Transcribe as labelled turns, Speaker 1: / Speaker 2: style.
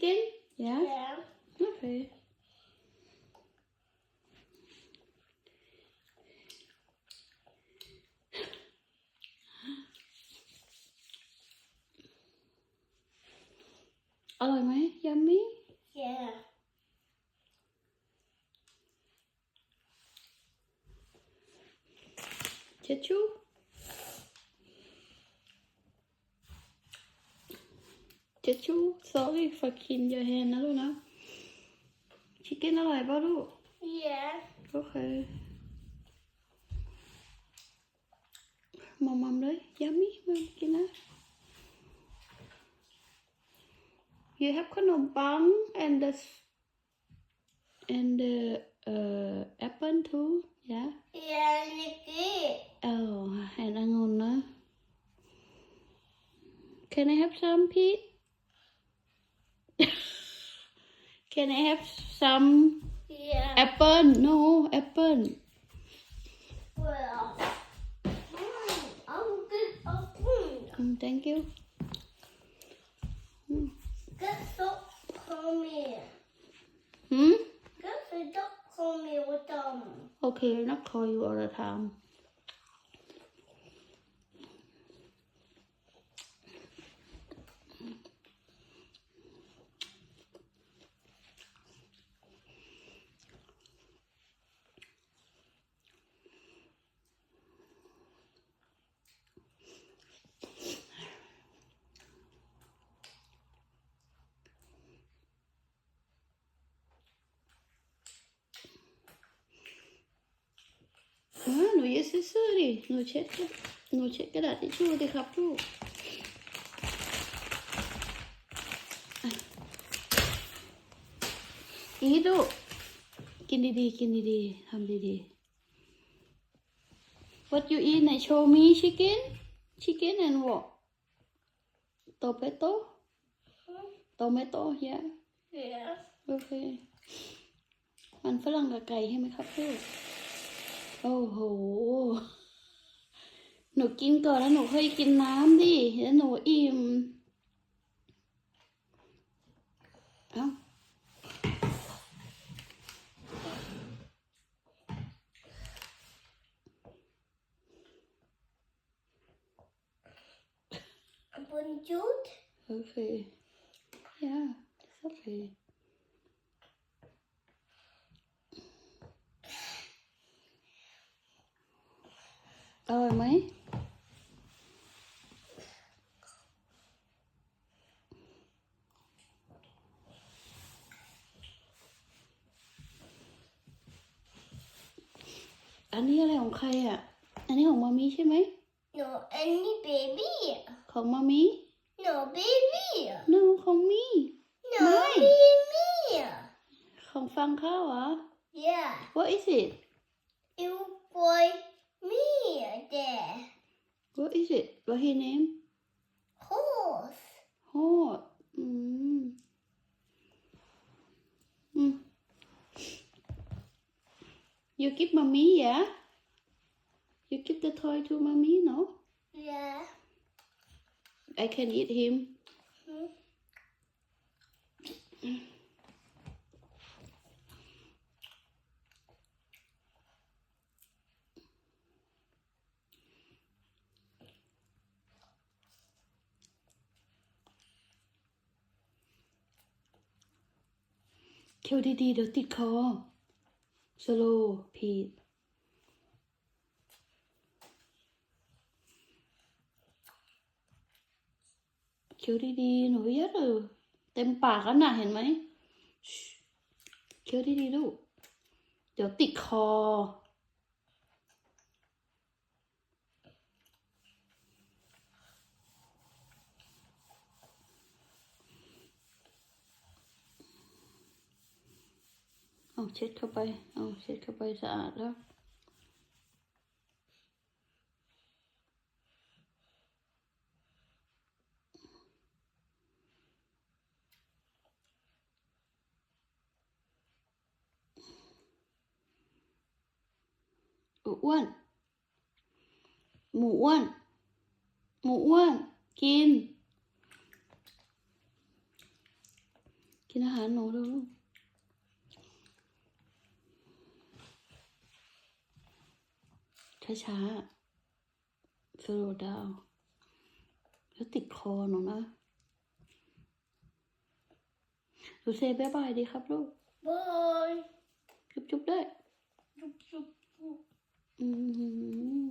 Speaker 1: chicken yeah
Speaker 2: Yeah.
Speaker 1: okay อร่อยไหมยัมมี่
Speaker 2: Yeah.
Speaker 1: เช็ดชู เช็ดชู sorry for clean your hand นะลูกนะชิคเก้นอร่อยป่ะลูก
Speaker 2: Yeah.
Speaker 1: โอเคมอมมัมเลยยัมมี่มากินนะ you have ขนมปัง and the s- and the uh, apple too yeah
Speaker 2: Yeah, Nikki.
Speaker 1: เออแอนองุ่นนะ Can I have some Pete Can I have some
Speaker 2: Yeah.
Speaker 1: apple No apple
Speaker 2: Well. Mm, I'm good.
Speaker 1: Mm, Thank you
Speaker 2: Get stop call me.
Speaker 1: หืม
Speaker 2: Get stop call me with them.
Speaker 1: Okay not call you all the time หนูยืดซื่อๆดิ หนูเช็ดกระหนูเช็ดกระดาษทิชชู่ดิครับลูกอะอีดูกินดีๆ กินดีๆทำดีๆ What you eat ไหน show me chicken chicken and what tomato tomato yeah
Speaker 2: Yeah.
Speaker 1: โอเคมันฝรั่งกับไก่ใช่ไหมครับลูก โอ้โห หนูกินก่อนแล้วหนูค่อยกินน้ำดิแล้วหนูอิ่ม เอ้า
Speaker 2: Bonjour.
Speaker 1: โอเค yeah it's okay อร่อยไหมอันนี้อะไรของใครอะ อันนี้ของมามีใช่ไหม
Speaker 2: No, any baby.
Speaker 1: ของมามี
Speaker 2: No baby.
Speaker 1: หนึ่งของมี
Speaker 2: No
Speaker 1: Mine.
Speaker 2: baby.
Speaker 1: ของฟังข้าวเหรอ
Speaker 2: Yeah.
Speaker 1: What is it
Speaker 2: You boy me there.
Speaker 1: What is it? What is Bahi name?
Speaker 2: Horse.
Speaker 1: Horse. Hmm. Mm. You give mommy, yeah? You give the toy to mommy, no?
Speaker 2: Yeah.
Speaker 1: I can eat him.
Speaker 2: Hmm.
Speaker 1: Mm. ที่ยวดีๆ เดี๋ยวติดคอสโลพีดเคี้ยวดีๆ หนูเยอะเลยเต็มปากแล้วนะเห็นไหมเคี้ยวดีๆลูก เดี๋ยวติดคอ เอาเช็ดเข้าไป เอาเช็ดเข้าไปสะอาดแล้ว อ้วน หมูอ้วน หมูอ้วน กิน กินอาหารหนูดูลูก ช้าๆ slow down แล้วติดคอหนูนะหนูเซบายบายดีครับลูก
Speaker 2: Bye.
Speaker 1: จุ๊บๆด้วย
Speaker 2: Chup, chup, chup.
Speaker 1: อืม